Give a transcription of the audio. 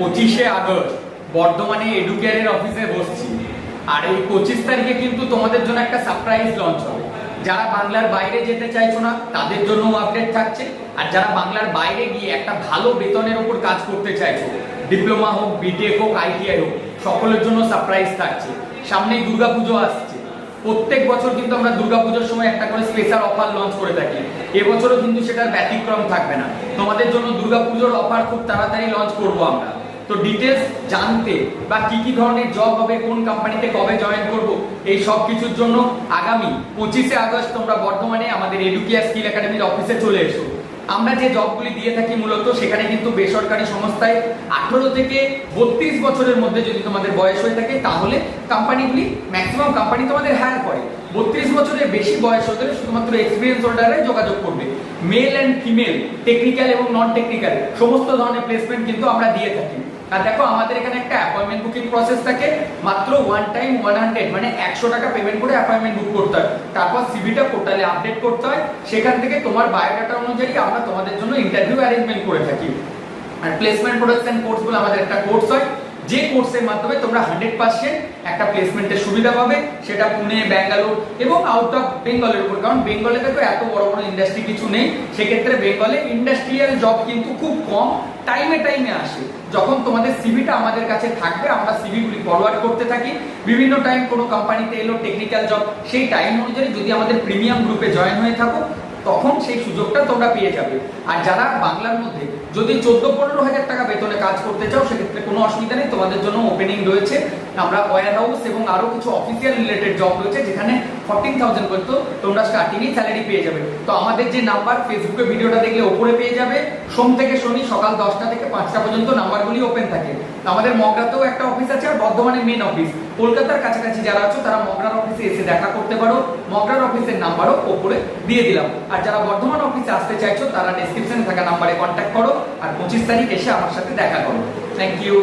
পঁচিশে আগস্ট, বর্ধমানে এডুকেয়ারের অফিসে বসছি। আর এই পঁচিশ তারিখে কিন্তু তোমাদের জন্য একটা সারপ্রাইজ লঞ্চ হবে। যারা বাংলার বাইরে যেতে চাইছো না, তাদের জন্য আপডেট থাকছে। আর যারা বাংলার বাইরে গিয়ে একটা ভালো বেতনের উপর কাজ করতে চাইছো ডিপ্লোমা হোক বিটেক হোক আইটিআই হোক, সকলের জন্য সারপ্রাইজ থাকছে। সামনেই দুর্গাপুজো আসছে। প্রত্যেক বছর কিন্তু আমরা দুর্গাপুজোর সময় একটা করে স্পেশাল অফার লঞ্চ করে থাকি। এবছরও কিন্তু সেটার ব্যতিক্রম থাকবে না। তোমাদের জন্য দুর্গাপুজোর অফার খুব তাড়াতাড়ি লঞ্চ করব আমরা। তো ডিটেলস জানতে বা কি কি ধরনের জব হবে, কোন কোম্পানিতে কবে জয়েন করব, এই সব কিছুর জন্য আগামী পঁচিশে আগস্ট তোমরা বর্ধমানে আমাদের এডুকিয়া স্কিল একাডেমির অফিসে চলে এসো। আমরা যে জবগুলি দিয়ে থাকি মূলত, সেখানে কিন্তু বেসরকারি সংস্থায় আঠারো থেকে বত্রিশ বছরের মধ্যে যদি তোমাদের বয়স হয়ে থাকে, তাহলে কোম্পানিগুলি ম্যাক্সিমাম কোম্পানি তোমাদের হায়ার করে। বত্রিশ বছরের বেশি বয়স হতে শুধুমাত্র এক্সপিরিয়েন্স হোল্ডারে যোগাযোগ করবে। মেল অ্যান্ড ফিমেল টেকনিক্যাল এবং নন টেকনিক্যাল সমস্ত ধরনের প্লেসমেন্ট কিন্তু আমরা দিয়ে থাকি। আর দেখো, আমাদের এখানে একটা অ্যাপয়েন্টমেন্ট বুকিং প্রসেস থাকে, মাত্র ওয়ান টাইম ওয়ান হান্ড্রেড মানে একশো টাকা পেমেন্ট করে অ্যাপয়েন্টমেন্ট বুক করতে হয়। তারপর সিভিটা পোর্টালে আপডেট করতে হয়। সেখান থেকে তোমার বায়োডাটা অনুযায়ী আমরা তোমাদের জন্য ইন্টারভিউ অ্যারেঞ্জমেন্ট করে থাকি। আর প্লেসমেন্ট প্রোডাকশন কোর্স বলে আমাদের একটা কোর্স হয়। যে কোর্সের মাধ্যমে তোমরা হান্ড্রেড পার্সেন্ট একটা প্লেসমেন্টের সুবিধা পাবে, সেটা পুনে, ব্যাঙ্গালোর এবং আউট অফ বেঙ্গলের উপর। কারণ বেঙ্গলে দেখো এত বড় বড় ইন্ডাস্ট্রি কিছু নেই। সেক্ষেত্রে বেঙ্গলে ইন্ডাস্ট্রিয়াল জব কিন্তু খুব কম টাইমে টাইমে আসে। যখন তোমাদের সিভিটা আমাদের কাছে থাকবে, আমরা সিভিগুলি ফরওয়ার্ড করতে থাকি। বিভিন্ন টাইম কোনো কোম্পানিতে এলো টেকনিক্যাল জব সেই টাইম অনুযায়ী যদি আমাদের প্রিমিয়াম গ্রুপে জয়েন হয়ে থাকো তখন সেই সুযোগটা তোমরা পেয়ে যাবে। আর যারা বাংলার মধ্যে যদি চোদ্দ পনেরো হাজার টাকা বেতনে কাজ করতে চাও, সেক্ষেত্রে কোনো অসুবিধা নেই, তোমাদের জন্য ওপেনিং রয়েছে। আমরা ওয়ার হাউস এবং আরও কিছু অফিসিয়াল রিলেটেড জব রয়েছে, যেখানে ফোরটিন থাউজেন্ড পর্যন্ত তোমরা স্টার্টিংই স্যালারি পেয়ে যাবে। তো আমাদের যে নাম্বার ফেসবুকে ভিডিওটা দেখলে ওপরে পেয়ে যাবে। সোম থেকে শনি, সকাল দশটা থেকে পাঁচটা পর্যন্ত নাম্বারগুলি ওপেন থাকে। আমাদের মগরাতেও একটা অফিস আছে আর বর্ধমানের মেন অফিস কলকাতার কাছাকাছি যারা আছো, তারা মগরার অফিসে এসে দেখা করতে পারো। মগরার অফিসের নাম্বারও ওপরে দিয়ে দিলাম। আর যারা বর্ধমান অফিসে আসতে চাইছো, তারা ডেসক্রিপশনে থাকা নাম্বারে কন্ট্যাক্ট করো। আর পঁচিশ তারিখ এসে আমার সাথে দেখা করো। Thank you